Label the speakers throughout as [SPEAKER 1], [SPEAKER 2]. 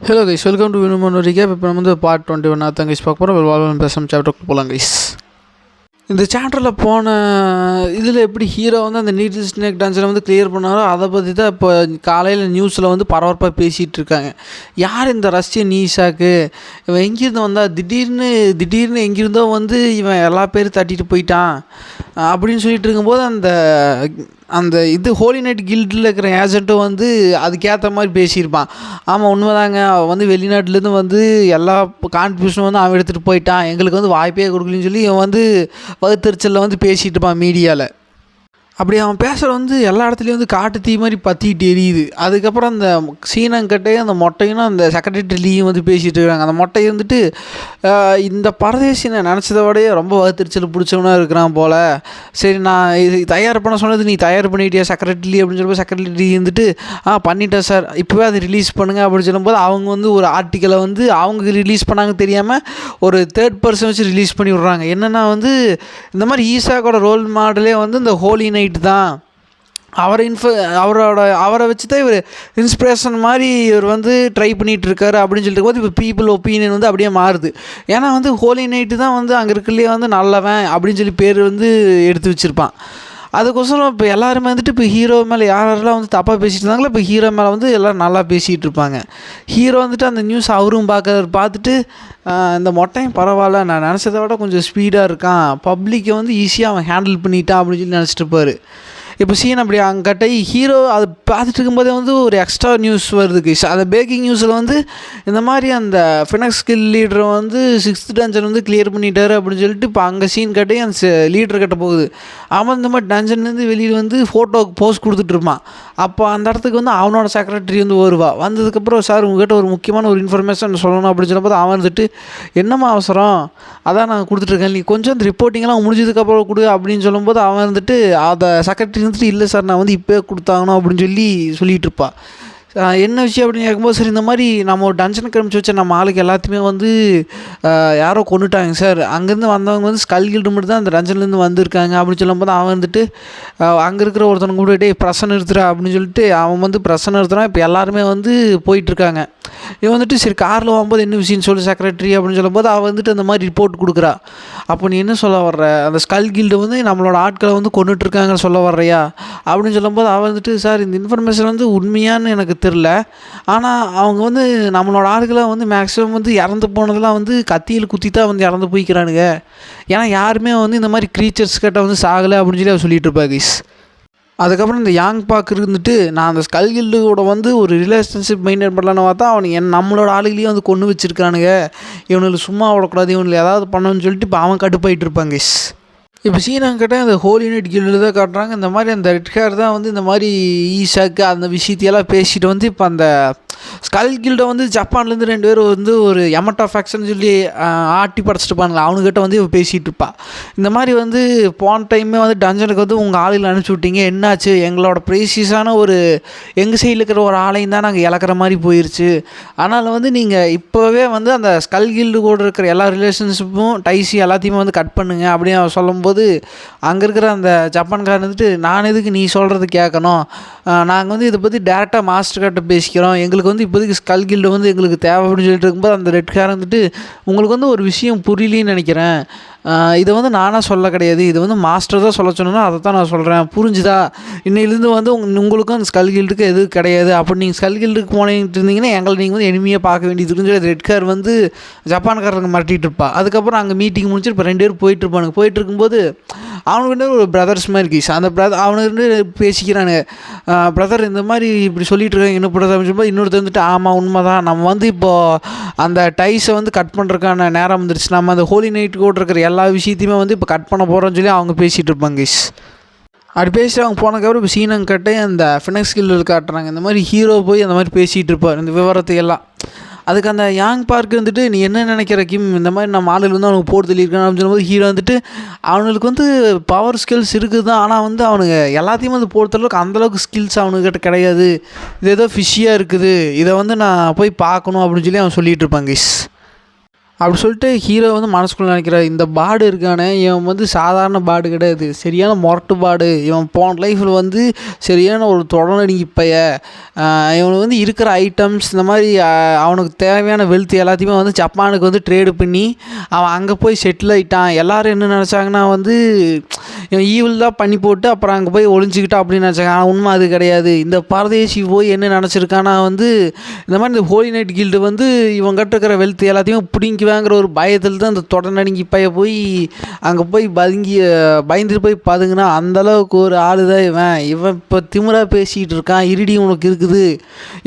[SPEAKER 1] Hello guys welcome to வினுமன் recap இப்போ நம்ம வந்து பார்ட் டுவெண்ட்டி ஒன் தான் கைஸ் பார்க்க போகிறோம் வாழ்வன் பேசும் சாப்டருக்கு போகலாம் கைஸ் இந்த சாப்டரில் போன இதில் எப்படி ஹீரோ வந்து அந்த நீட் ஸ்னேக் டான்ஸில் வந்து கிளியர் பண்ணாரோ அதை பற்றி தான் இப்போ காலையில் நியூஸில் வந்து பரபரப்பாக பேசிகிட்டு இருக்காங்க. யார் இந்த ரஷ்ய நீஷாக்கு இவன் எங்கேருந்து வந்தால் திடீர்னு திடீர்னு எங்கேருந்தோ வந்து இவன் எல்லா பேரும் தட்டிட்டு போயிட்டான். அப்படின்னு சொல்லிட்டு இருக்கும்போது அந்த அந்த இது ஹோலி நைட் கில்டில் இருக்கிற ஏஜென்ட்டும் வந்து அதுக்கேற்ற மாதிரி பேசியிருப்பான். ஆமாம் உண்மைதாங்க. அவன் வந்து வெளிநாட்டிலேருந்து வந்து எல்லா கான்ட்ரிபியூஷனும் வந்து அவன் எடுத்துகிட்டு போயிட்டான். எங்களுக்கு வந்து வாய்ப்பே கொடுக்கலன்னு சொல்லி இவன் வந்து வகுத்தறிச்சலில் வந்து பேசிகிட்டு இருப்பான் மீடியாவில் அப்படி அவன் பேசுகிற வந்து எல்லா இடத்துலையும் வந்து காட்டு தீ மாதிரி பற்றிட்டு எரியுது. அதுக்கப்புறம் அந்த சீனங்கிட்டையும் அந்த மொட்டையும் அந்த செக்ரட்டரிலையும் வந்து பேசிகிட்டு இருக்காங்க. அந்த மொட்டை வந்துட்டு இந்த பரதேசினை நினச்சத விடையே ரொம்ப வகுத்தறிச்சல் பிடிச்சவனாக இருக்கிறான் போல். சரி நான் இது தயார் பண்ண சொன்னது நீ தயார் பண்ணிட்டியா செக்ரட்டரி அப்படின்னு சொல்லும்போது செக்ரட்டரி வந்துட்டு ஆ பண்ணிட்டேன் சார் இப்போவே அதை ரிலீஸ் பண்ணுங்க. அப்படின்னு சொல்லும்போது அவங்க வந்து ஒரு ஆர்டிக்கலை வந்து அவங்க ரிலீஸ் பண்ணாங்க தெரியாமல் ஒரு தேர்ட் பர்சன் வச்சு ரிலீஸ் பண்ணி விட்றாங்க. என்னென்னா வந்து இந்த மாதிரி ஈசாக்கோட ரோல் மாடலே வந்து இந்த ஹோலி நைட் தான் அவரை இன்ஃப அவரோட அவரை வச்சு தான் இவர் இன்ஸ்பிரேஷன் மாதிரி இவர் வந்து ட்ரை பண்ணிகிட்டு இருக்காரு அப்படின்னு சொல்லிட்டு போது இப்போ பீப்புள் ஒப்பீனியன் வந்து அப்படியே மாறுது. ஏன்னா வந்து ஹோலி நைட்டு தான் வந்து அங்கே இருக்கலையே வந்து நல்லவன் அப்படின்னு சொல்லி பேர் வந்து எடுத்து வச்சுருப்பான். அதுக்கோசரம் இப்போ எல்லாருமே வந்துட்டு இப்போ ஹீரோ மேலே யார் யாரெல்லாம் வந்து தப்பாக பேசிகிட்டு இருந்தாங்களோ இப்போ ஹீரோ மேலே வந்து எல்லோரும் நல்லா பேசிகிட்டு இருப்பாங்க. ஹீரோ வந்துட்டு அந்த நியூஸ் அவரும் பார்க்கறது பார்த்துட்டு இந்த மொட்டையும் பரவாயில்ல நான் நினச்சதை விட கொஞ்சம் ஸ்பீடாக இருக்கான். பப்ளிக்கை வந்து ஈஸியாக அவன் ஹேண்டில் பண்ணிட்டான் அப்படின்னு சொல்லி நினச்சிட்டு இருப்பார். இப்போ சீன் அப்படி அங்கிட்ட ஹீரோ அதை பார்த்துட்டு இருக்கும்போதே வந்து ஒரு எக்ஸ்ட்ரா நியூஸ் வருது அந்த பேக்கிங் நியூஸில் வந்து இந்த மாதிரி அந்த ஃபினக்ஸ் ஸ்கில் லீடரை வந்து சிக்ஸ்த் டஞ்சன் வந்து கிளியர் பண்ணிட்டாரு அப்படின்னு சொல்லிட்டு இப்போ அங்கே சீன் கட்டி அந்த லீடர் கட்ட போகுது. அவன் இந்த மாதிரி டஞ்சன்லேருந்து வெளியில் வந்து ஃபோட்டோக்கு போஸ்ட் கொடுத்துட்ருப்பான். அப்போ அந்த இடத்துக்கு வந்து அவனோட செக்ரட்டரி வந்து வருவா. வந்ததுக்கப்புறம் சார் உங்ககிட்ட ஒரு முக்கியமான ஒரு இன்ஃபர்மேஷன் சொல்லணும் அப்படின்னு சொல்லும்போது அவன் வந்துட்டு என்னம்மா அவசரம்? அதான் நான் கொடுத்துட்ருக்கேன். நீ கொஞ்சம் இந்த ரிப்போர்ட்டிங்லாம் முடிஞ்சதுக்கப்புறம் கொடு அப்படின்னு சொல்லும்போது அவன் வந்துட்டு அதை செக்ரட்டரி வந்துட்டு இல்லை சார் நான் வந்து இப்போயே கொடுத்தாங்கணும் அப்படின்னு சொல்லி சொல்லிட்டு இருப்பா. என்ன விஷயம் அப்படின்னு கேட்கும்போது சரி இந்த மாதிரி நம்ம ஒரு டன்ஷனுக்கு அனுப்பிச்சி வச்ச நம்ம ஆளுக்கு எல்லாத்தையுமே வந்து யாரோ கொண்டுட்டாங்க சார். அங்கேருந்து வந்தவங்க வந்து ஸ்கல் கில்டு மட்டும் தான் அந்த டன்ஷன்லேருந்து வந்திருக்காங்க. அப்படின்னு சொல்லும்போது அவன் வந்துட்டு அங்கே இருக்கிற ஒருத்தனை கூட பிரசன் நிறுத்துறா அப்படின்னு சொல்லிட்டு அவன் வந்து பிரசன் நிறுத்துறான். இப்போ எல்லாருமே வந்து போயிட்டுருக்காங்க இவன் வந்துட்டு சரி காரில் போகும்போது என்ன விஷயம்னு சொல்லி செக்ரட்டரி அப்படின்னு சொல்லும்போது அவள் வந்துட்டு அந்த மாதிரி ரிப்போர்ட் கொடுக்குறா. அப்போ நீ என்ன சொல்ல வர்ற? அந்த ஸ்கல் கில்டு வந்து நம்மளோட ஆட்களை வந்து கொண்டுட்ருக்காங்கன்னு சொல்ல வர்றியா? அப்படின்னு சொல்லும்போது அவன் வந்துட்டு சார் இந்த இன்ஃபர்மேஷன் வந்து உண்மையான்னு எனக்கு தெரில ஆனால் அவங்க வந்து நம்மளோட ஆளுகளை வந்து மேக்ஸிமம் வந்து இறந்து போனதெல்லாம் வந்து கத்தியில் குத்தி தான் வந்து இறந்து போய்க்கிறானுங்க. ஏன்னா யாருமே வந்து இந்த மாதிரி க்ரீச்சர்ஸ் கிட்ட வந்து சாகலை அப்படின்னு சொல்லி அவர் சொல்லிட்டு இருப்பா கைஸ் அதுக்கப்புறம் இந்த யாங் பாக் இருந்துட்டு நான் அந்த ஸ்கல் கில்டோட வந்து ஒரு ரிலேஷன்ஷிப் மெயின்டைன் பண்ணலான்னு பார்த்தா அவனுக்கு என் நம்மளோட ஆளுகளையும் வந்து கொண்டு வச்சிருக்கானுங்க இவனுக்கு சும்மா விடக்கூடாது இவனுக்கு ஏதாவது பண்ணணும்னு சொல்லிட்டு இப்போ அவன் கட்டுப்பாயிட்டு இருப்பாங்க இப்போ இப்போ சீனாங்கிட்ட அந்த ஹோலி நைட் கில்லில் தான் காட்டுறாங்க. இந்த மாதிரி அந்த ரெட் ஹேர் தான் வந்து இந்த மாதிரி ஈஷாக்கு அந்த விஷயத்தையெல்லாம் பேசிட்டு வந்து இப்போ அந்த ஸ்கல் கில்டை வந்து ஜப்பான்லேருந்து ரெண்டு பேரும் வந்து ஒரு எமட்டா ஃபேக்ஷன் சொல்லி ஆட்டி படைச்சிட்டு இருப்பானுங்க அவனுக்கிட்ட வந்து இவன் பேசிகிட்டு இருப்பா. இந்த மாதிரி வந்து போன டைமே வந்து டஞ்சனுக்கு வந்து உங்கள் ஆளில் அனுப்பிச்சி விட்டீங்க. என்னாச்சு? எங்களோட ப்ரீசியஸான ஒரு எங்கள் சைடில் இருக்கிற ஒரு ஆளையும் தான் நாங்கள் இழக்கிற மாதிரி போயிடுச்சு அதனால் வந்து நீங்கள் இப்போவே வந்து அந்த ஸ்கல் கில்டு கூட இருக்கிற எல்லா ரிலேஷன்ஷிப்பும் டைசி எல்லாத்தையுமே வந்து கட் பண்ணுங்க அப்படின்னு அவன் சொல்லும்போது அங்கே இருக்கிற அந்த ஜப்பான்காரன் வந்துட்டு நான் எதுக்கு நீ சொல்கிறது கேட்கணும் நாங்கள் வந்து இதை பற்றி டேரெக்டாக மாஸ்டர் கிட்ட பேசிக்கிறோம். எங்களுக்கு வந்து இப்போதைக்கு ஸ்கல் கில்டு வந்து எங்களுக்கு தேவை அப்படின்னு சொல்லிட்டு இருக்கும்போது அந்த ரெட் ஹேர் வந்துட்டு உங்களுக்கு வந்து ஒரு விஷயம் புரியலன்னு நினைக்கிறேன். இதை வந்து நானாக சொல்ல கிடையாது. இது வந்து மாஸ்டர் தான் சொல்ல சொன்னா அதை தான் நான் சொல்கிறேன் புரிஞ்சுதா? இன்னையிலேருந்து வந்து உங்களுக்கும் அந்த ஸ்கல் கில்டுக்கு எதுவும் கிடையாது. அப்படி நீங்கள் ஸ்கல் கில்டுக்கு போனிட்டு இருந்தீங்கன்னா எங்களை நீங்கள் வந்து எனிமையாக பார்க்க வேண்டியது இருக்குன்னு சொல்லி ரெட் கார் வந்து ஜப்பான்காரங்க மிரட்டிட்டு இருப்பா. அதுக்கப்புறம் அங்கே மீட்டிங் முடிச்சுட்டு இப்போ ரெண்டு பேரும் போயிட்டு இருப்பானுங்க. போயிட்டு இருக்கும்போது அவனுக்கு ஒரு பிரதர்ஸ் மாதிரி கீஸ் அந்த பிரதர் அவனுக்கு வந்து பேசிக்கிறானுங்க. பிரதர் இந்த மாதிரி இப்படி சொல்லிட்டு இருக்காங்க. என்ன பிரதர் சொல்லும்போது இன்னொருத்தர் வந்துட்டு ஆமாம் உண்மை தான் நம்ம வந்து இப்போது அந்த டைஸை வந்து கட் பண்ணுறதுக்கான நேரம் வந்துருச்சு. நம்ம அந்த ஹோலி நைட் கூட இருக்கிற எல்லா எல்லா விஷயத்தையுமே வந்து இப்போ கட் பண்ண போகிறோன்னு சொல்லி அவங்க பேசிகிட்டு இருப்பாங்க கிஷ் அப்படி பேசிட்டு அவங்க போனதுக்கப்புறம் இப்போ சீனங்க கட்டே அந்த ஃபினக்ஸ் கில்லில் காட்டுறாங்க. இந்த மாதிரி ஹீரோ போய் அந்த மாதிரி பேசிகிட்டு இருப்பார் இந்த விவரத்தையெல்லாம். அதுக்கு அந்த யாங் பார்க் வந்துட்டு நீ என்ன நினைக்கிற கிம் இந்த மாதிரி நம்ம ஆளுகள் வந்து அவனுக்கு போட்டு சொல்லியிருக்கான் அப்படின்னு சொல்லும்போது ஹீரோ வந்துட்டு அவனுக்கு வந்து பவர் ஸ்கில்ஸ் இருக்குது தான் ஆனால் வந்து அவனுங்க எல்லாத்தையும் வந்து போடுற அளவுக்கு அந்தளவுக்கு ஸ்கில்ஸ் அவனுக்கிட்ட கிடையாது. இது ஏதோ ஃபிஷியாக இருக்குது. இதை வந்து நான் போய் பார்க்கணும் அப்படின்னு சொல்லி அவன் சொல்லிகிட்டு இருப்பாங்க கைஸ் அப்படி சொல்லிட்டு ஹீரோ வந்து மனசுக்குள்ள நினைக்கிறார் இந்த பாடு இருக்கானே இவன் வந்து சாதாரண பாடு கிடையாது சரியான மொரட்டு பாடு இவன் போன லைஃப்பில் வந்து சரியான ஒரு தொடர்நடுங்கி இப்பைய இவனுக்கு வந்து இருக்கிற ஐட்டம்ஸ் இந்த மாதிரி அவனுக்கு தேவையான வெல்த் எல்லாத்தையுமே வந்து ஜப்பானுக்கு வந்து ட்ரேடு பண்ணி அவன் அங்கே போய் செட்டில் ஆகிட்டான் எல்லாரும் என்ன நினச்சாங்கன்னா வந்து இவன் ஈவில் தான் பண்ணி போட்டு அப்புறம் அங்கே போய் ஒளிஞ்சிக்கிட்டான் அப்படின்னு நினச்சாங்க. ஆனால் உண்மை அது கிடையாது. இந்த பரதேசி போய் என்ன நினச்சிருக்கானா வந்து இந்த மாதிரி இந்த ஹோலி நைட் கில்டு வந்து இவன் கிட்ட இருக்கிற வெல்த் எல்லாத்தையும் பிடிங்குவாங்கிற ஒரு பயத்தில் தான் அந்த தொடநடுங்கி பைய போய் அங்கே போய் பதுங்கி பயந்துட்டு போய் பதுங்கினா அந்தளவுக்கு ஒரு ஆள் தான் இவன். இவன் இப்போ திமிரா பேசிக்கிட்டு இருக்கான். இருடி உனக்கு இருக்குது.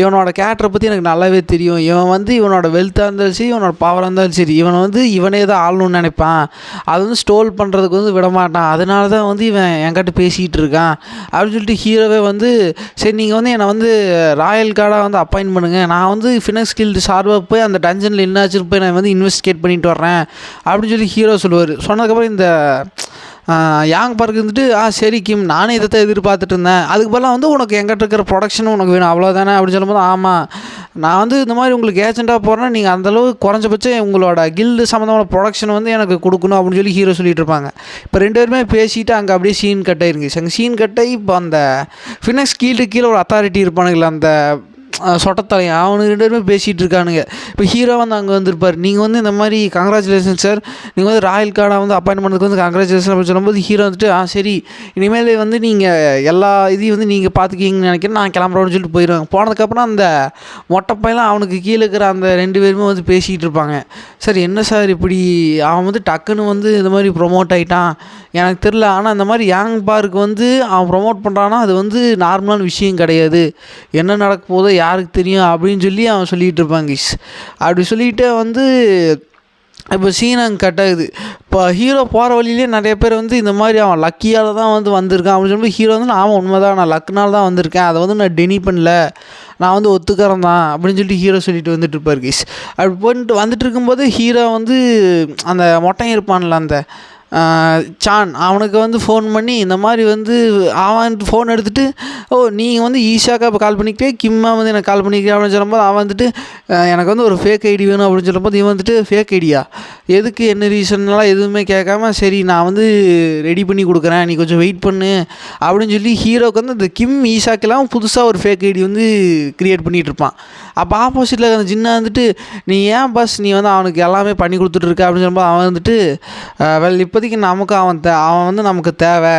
[SPEAKER 1] இவனோட கேரக்டரை பற்றி எனக்கு நல்லாவே தெரியும். இவன் வந்து இவனோட வெல்த்தாக இருந்தாலும் சரி இவனோட பவராக இருந்தாலும் சரி இவனை வந்து இவனே தான் ஆளணும்னு நினைப்பான். அது வந்து ஸ்டோல் பண்ணுறதுக்கு வந்து விட மாட்டான் அதனால தான் வந்து இவன் என்கிட்ட பேசிக்கிட்டு இருக்கான். அப்படின்னு சொல்லிட்டு ஹீரோவே வந்து சரி நீங்கள் வந்து என்னை வந்து ராயல் கார்டாக வந்து அப்பாயின்ட் பண்ணுங்கள் நான் வந்து ஃபினக்ஸ் கில்டு சார்பாக போய் அந்த டஞ்சனில் என்னாச்சுன்னு போய் நான் வந்து இன்வெஸ்டிகேட் பண்ணிட்டு வர்றேன் அப்படின்னு சொல்லி ஹீரோ சொல்லுவார். சொன்னதுக்கப்புறம் இந்த யாங் பார்க் இருந்துட்டு ஆ சரி கிம் நானே இதை தான் எதிர்பார்த்துட்டு இருந்தேன். அதுக்கு பதிலாக வந்து உனக்கு எங்கிட்ட இருக்கிற ப்ரொடக்ஷனும் உனக்கு வேணும் அவ்வளோதானே அப்படின்னு சொல்லும்போது ஆமாம் நான் வந்து இந்த மாதிரி உங்களுக்கு ஏஜென்ட்டாக போகிறேன்னா நீங்கள் அந்தளவு குறைஞ்சபட்சம் உங்களோட கில்டு சம்மந்தமான ப்ரொடக்ஷன் வந்து எனக்கு கொடுக்கணும் அப்படின்னு சொல்லி ஹீரோ சொல்லிட்டு இருப்பாங்க. இப்போ ரெண்டு பேருமே பேசிட்டு அங்கே அப்படியே சீன் கட் ஆயிருந்துச்சு அங்கே சீன் கட் இப்போ அந்த ஃபினக்ஸ் கீழே கீழே ஒரு அத்தாரிட்டி இருப்பானுங்களே அந்த சொட்டத்தலையன் அவனுக்கு ரெண்டு பேருமே பேசிகிட்டு இருக்கானுங்க. இப்போ ஹீரோ வந்து அங்கே வந்திருப்பார். நீங்கள் வந்து இந்த மாதிரி கங்க்ராச்சுலேஷன் சார் நீங்கள் வந்து ராயல் கார்டாக வந்து அப்பாயின்மெண்ட்டுக்கு வந்து கங்க்ராச்சுலேஷன் அப்படின்னு சொல்லும்போது ஹீரோ வந்துட்டு ஆ சரி. இனிமேல் வந்து நீங்கள் எல்லா இதையும் வந்து நீங்கள் பார்த்துக்கிங்கன்னு நினைக்கிறேன். நான் கிளம்புறோன்னு சொல்லிட்டு போயிடுவாங்க போனதுக்கப்புறம் அந்த மொட்டைப்பையெல்லாம் அவனுக்கு கீழே இருக்கிற அந்த ரெண்டு பேருமே வந்து பேசிக்கிட்டு இருப்பாங்க. சார் என்ன சார் இப்படி? அவன் வந்து டக்குன்னு வந்து இந்த மாதிரி ப்ரொமோட் ஆகிட்டான் எனக்கு தெரில ஆனால் இந்த மாதிரி யாங் பார்க்கு வந்து அவன் ப்ரொமோட் பண்ணுறான்னா அது வந்து நார்மலான விஷயம் கிடையாது. என்ன நடக்க போதோ யாருக்கு தெரியும் அப்படின்னு சொல்லி அவன் சொல்லிகிட்டு இருப்பான் guys. அப்படி சொல்லிட்டு வந்து இப்போ சீன் அங்கே கட் ஆகுது. இப்போ ஹீரோ போகிற வழியிலே நிறைய பேர் வந்து இந்த மாதிரி அவன் லக்கியால் தான் வந்து வந்திருக்கான் அப்படின்னு சொல்லி ஹீரோ வந்து நான் உண்மைதான் நான் லக்குனால தான் வந்திருக்கேன். அதை வந்து நான் டெனி பண்ணல. நான் வந்து ஒத்துக்கிறேன் தான் அப்படின்னு சொல்லிட்டு ஹீரோ சொல்லிட்டு வந்துட்டு இருப்பார் கைஸ் அப்படி போயிட்டு வந்துட்டு இருக்கும்போது ஹீரோ வந்து அந்த மொட்டையும் இருப்பான்ல அந்த சான் அவனுக்கு வந்து ஃபோன் பண்ணி இந்த மாதிரி வந்து அவன் ஃபோன் எடுத்துகிட்டு ஓ நீங்கள் வந்து ஈஷாக்கா இப்போ கால் பண்ணிக்கிட்டே கிம்மா வந்து எனக்கு கால் பண்ணிக்கிறேன் அப்படின்னு சொல்லும்போது அவன் வந்துட்டு எனக்கு வந்து ஒரு ஃபேக் ஐடி வேணும் அப்படின்னு சொல்லும்போது இவன் வந்துட்டு ஃபேக் ஐடியா எதுக்கு என்ன ரீசன்லாம் எதுவுமே கேட்காம சரி நான் வந்து ரெடி பண்ணி கொடுக்குறேன். நீ கொஞ்சம் வெயிட் பண்ணு அப்படின்னு சொல்லி ஹீரோக்கு வந்து இந்த கிம் ஈஷாக்கெல்லாம் புதுசாக ஒரு ஃபேக் ஐடி வந்து க்ரியேட் பண்ணிகிட்டு இருப்பான். அப்போ ஆப்போசிட்டில் அந்த ஜின்னா வந்துட்டு நீ ஏன் பஸ் நீ வந்து அவனுக்கு எல்லாமே பண்ணி கொடுத்துட்ருக்க அப்படின்னு சொல்லும்போது அவன் வந்துட்டு வெல் இப்போதைக்கு நமக்கு அவன் தே அவன் வந்து நமக்கு தேவை.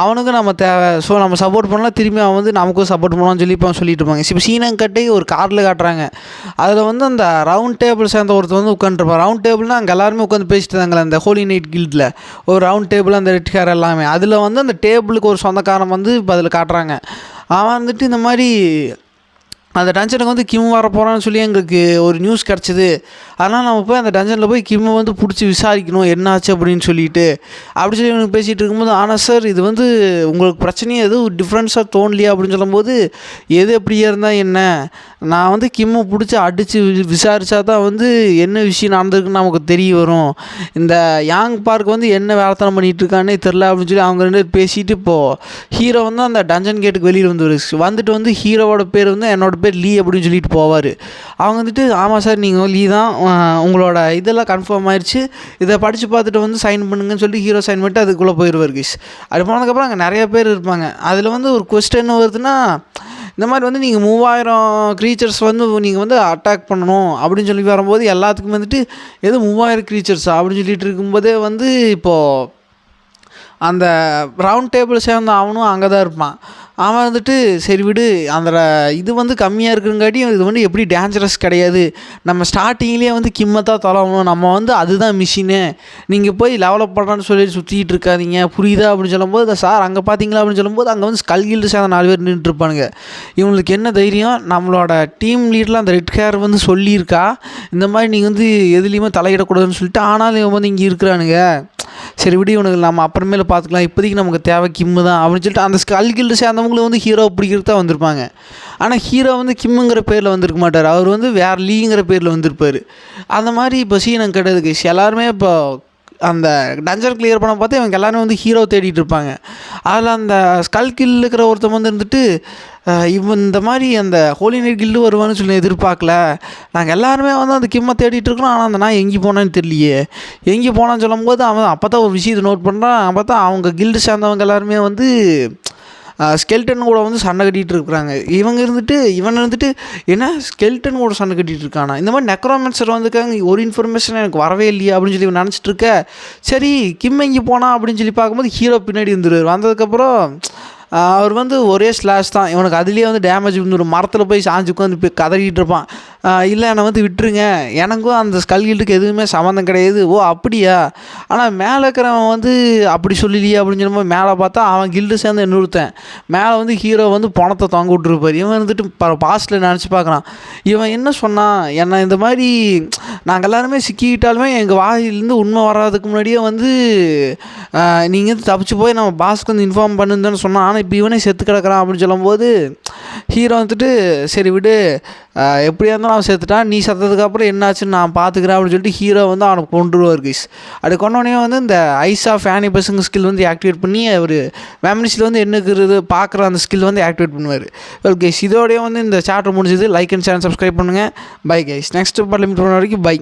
[SPEAKER 1] அவனுக்கும் நம்ம தேவை. ஸோ நம்ம சப்போர்ட் பண்ணலாம் திரும்பி அவன் வந்து நமக்கும் சப்போர்ட் பண்ணலாம்னு சொல்லி இப்போ சொல்லிட்டு இருப்பாங்க. இப்போ சீனம் கட்டி ஒரு காரில் காட்டுறாங்க. அதில் வந்து அந்த ரவுண்ட் டேபிள் சேர்ந்த ஒருத்தர் வந்து உட்காந்துருப்பான் ரவுண்ட் டேபிள்னா அங்கே எல்லாருமே உட்காந்து பேசிட்டு இருந்தாங்களே அந்த ஹோலி நைட் கில்டில் ஒரு ரவுண்ட் டேபிள் அந்த ரெட் ஹேர் எல்லாமே. அதில் வந்து அந்த டேபிளுக்கு ஒரு சொந்தக்காரன் வந்து இப்போ அதில் காட்டுறாங்க. அவன் வந்துட்டு இந்த மாதிரி அந்த டஞ்சனுக்கு வந்து கிம் வர போகிறான்னு சொல்லி எங்களுக்கு ஒரு நியூஸ் கிடச்சிது. அதனால் நம்ம போய் அந்த டஞ்சனில் போய் கிம்மை வந்து பிடிச்சி விசாரிக்கணும் என்னாச்சு அப்படின்னு சொல்லிட்டு. அப்படி சொல்லி இவனுக்கு பேசிகிட்டு இருக்கும்போது ஆனால் சார் இது வந்து உங்களுக்கு பிரச்சனையே எதுவும் டிஃப்ரென்ஸாக தோணலையா அப்படின்னு சொல்லும்போது எது எப்படியே இருந்தால் என்ன? நான் வந்து கிம்மை பிடிச்சி அடித்து விசாரித்தா தான் வந்து என்ன விஷயம் நடந்திருக்குன்னு நமக்கு தெரிய வரும். இந்த யாங் பார்க் வந்து என்ன வேலைத்தனம் பண்ணிகிட்டு இருக்கானே தெரில அப்படின்னு சொல்லி அவங்க ரெண்டு பேர் பேசிட்டு இப்போது ஹீரோ வந்து அந்த டஞ்சன் கேட்டுக்கு வெளியில் வந்து வந்துட்டு வந்து ஹீரோவோட பேர் வந்து என்னோட பேர் லீ அப்படின்னு சொல்லிட்டு போவார். அவங்க வந்துட்டு ஆமாம் சார் நீங்கள் லீ தான் உங்களோட இதெல்லாம் கன்ஃபார்ம் ஆயிடுச்சு இதை படித்து பார்த்துட்டு வந்து சைன் பண்ணுங்கன்னு சொல்லிட்டு ஹீரோ சைன் பண்ணிட்டு அதுக்குள்ளே போயிடுவார் கிஷ் அது போனதுக்கப்புறம் அங்கே நிறைய பேர் இருப்பாங்க. அதில் வந்து ஒரு கொஸ்டின் வருதுன்னா இந்த மாதிரி வந்து நீங்கள் மூவாயிரம் க்ரீச்சர்ஸ் வந்து நீங்கள் வந்து அட்டாக் பண்ணணும். அப்படின்னு சொல்லி வரும்போது எல்லாத்துக்கும் வந்துட்டு எது மூவாயிரம் க்ரீச்சர்ஸா அப்படின்னு சொல்லிட்டு இருக்கும்போதே வந்து இப்போது அந்த ரவுண்ட் டேபிள் சேர்ந்த அவனும் அங்கே தான் இருப்பான். அவன் வந்துட்டு சரி விடு அந்த இது வந்து கம்மியாக இருக்குங்காட்டியும் இது வந்து எப்படி டேஞ்சரஸ் கிடையாது. நம்ம ஸ்டார்டிங்லேயே வந்து கிம்மத்தாக தொலைவணும் நம்ம வந்து அதுதான் மிஷினு நீங்கள் போய் லெவலப் பண்ணுறான்னு சொல்லி சுற்றிக்கிட்டு இருக்காதீங்க. புரியுதா? அப்படின்னு சொல்லும்போது சார் அங்கே பார்த்தீங்களா அப்படின்னு சொல்லும்போது அங்கே வந்து ஸ்கல் கில்டு சேர்ந்த நாலு பேர் நின்றுருப்பானுங்க இவங்களுக்கு என்ன தைரியம்? நம்மளோட டீம் லீடரில் அந்த ரெட் கேர் வந்து சொல்லியிருக்கா? இந்த மாதிரி நீங்கள் வந்து எதுலேயுமே தலையிடக்கூடாதுன்னு சொல்லிட்டு ஆனாலும் இவன் வந்து இங்கே இருக்கிறானுங்க. சரி விடி உனக்கு நம்ம அப்புறமேல பார்த்துக்கலாம். இப்போதைக்கு நமக்கு தேவை கிம்மு தான் அப்படின்னு சொல்லிட்டு அந்த ஸ்கல் கில்டு சேர்ந்தவங்களும் வந்து ஹீரோ பிடிக்கிறது தான் வந்திருப்பாங்க. ஆனால் ஹீரோ வந்து கிம்முங்கிற பேரில் வந்திருக்க மாட்டார். அவர் வந்து வேறு லீங்கிற பேரில் வந்திருப்பார். அந்த மாதிரி இப்போ சீனம் கிடையாது எல்லாருமே இப்போ அந்த டஞ்சன் கிளியர் பண்ண பார்த்து இவங்க எல்லாருமே வந்து ஹீரோ தேடிட்டு இருப்பாங்க. அதில் அந்த ஸ்கல் கில் இருக்கிற ஒருத்தன் வந்து இருந்துட்டு இவன் இந்த மாதிரி அந்த ஹோலி நைட் கில்டு வருவான்னு சொல்லி எதிர்பார்க்கல. நாங்கள் எல்லாருமே வந்து அந்த கிம்மை தேடிட்டு இருக்கிறோம். ஆனால் அந்த நான் எங்கே போனான்னு தெரியலையே. எங்கே போனான்னு சொல்லும்போது அவன் அப்போ தான் ஒரு விஷயத்தை நோட் பண்ணுறான் அப்போ தான் அவங்க கில்டு சேர்ந்தவங்க எல்லாருமே வந்து ஸ்கெல்டன் கூட வந்து சண்டை கட்டிகிட்டு இருக்கிறாங்க. இவங்க இருந்துட்டு இவன் இருந்துட்டு என்ன? ஸ்கெல்டன் கூட சண்டை கட்டிகிட்டு இருக்கானா? இந்த மாதிரி நெக்ரோமென்சர் வந்துருக்காங்க ஒரு இன்ஃபர்மேஷன் எனக்கு வரவே இல்லையா அப்படின்னு சொல்லி இவன் நினச்சிட்டு இருக்க. சரி கிம் எங்கே போனா அப்படின்னு சொல்லி பார்க்கும்போது ஹீரோ பின்னாடி இருந்துருவார். வந்ததுக்கப்புறம் அவர் வந்து ஒரே ஸ்லாஷ் தான். இவனுக்கு அதுலேயே வந்து டேமேஜ் வந்துடும் மரத்தில் போய் சாஞ்சு உட்காந்து போய் கதறிக்கிட்டு இருப்பான். இல்லை என்னை வந்து விட்டுருங்க. எனக்கும் அந்த ஸ்கல் கில்டுக்கு எதுவுமே சம்மந்தம் கிடையாது. ஓ அப்படியா? ஆனால் மேலே இருக்கிறவன் வந்து அப்படி சொல்லலையே அப்படின்னு சொல்லும்போது மேலே பார்த்தா அவன் கில்டு சேர்ந்து இன்னொருத்தன் மேலே வந்து ஹீரோ வந்து பணத்தை தொங்க விட்டுருப்பார். இவன் வந்துட்டு பாஸ்ட்டில் நினச்சி பார்க்குறான். இவன் என்ன சொன்னான்? என்னை இந்த மாதிரி நாங்கள் எல்லாருமே சிக்கிக்கிட்டாலுமே எங்கள் வாயிலேருந்து உண்மை வராதுக்கு முன்னாடியே வந்து நீங்கள் வந்து தப்பிச்சு போய் நம்ம பாஸ்க்கு வந்து இன்ஃபார்ம் பண்ணுன்னு சொன்னான். ஆனால் இப்போ இவனே செத்து கிடக்குறான் அப்படின்னு சொல்லும்போது ஹீரோ வந்துட்டு சரி விடு. எப்படியா இருந்தாலும் அவன் செத்துட்டான் நீ செத்ததுக்கப்புறம் என்னாச்சுன்னு நான் பார்த்துக்கிறேன் அப்படின்னு சொல்லிட்டு ஹீரோ வந்து அவனை கொண்டுருவார் கைஸ் அப்படி கொண்டோடனே வந்து இந்த ஐஸா ஃபேனி பசங்க ஸ்கில் வந்து ஆக்டிவேட் பண்ணி அவர் மெமரிஸில் வந்து என்னக்குறது பார்க்குற அந்த ஸ்கில் வந்து ஆக்டிவேட் பண்ணுவார். வெல் கைஸ் இதோடய வந்து இந்த சாப்டர் முடிஞ்சது. லைக் அண்ட் சேனல் சப்ஸ்கிரைப் பண்ணுங்கள் bye guys next part limit பண்ண வரைக்கும் பை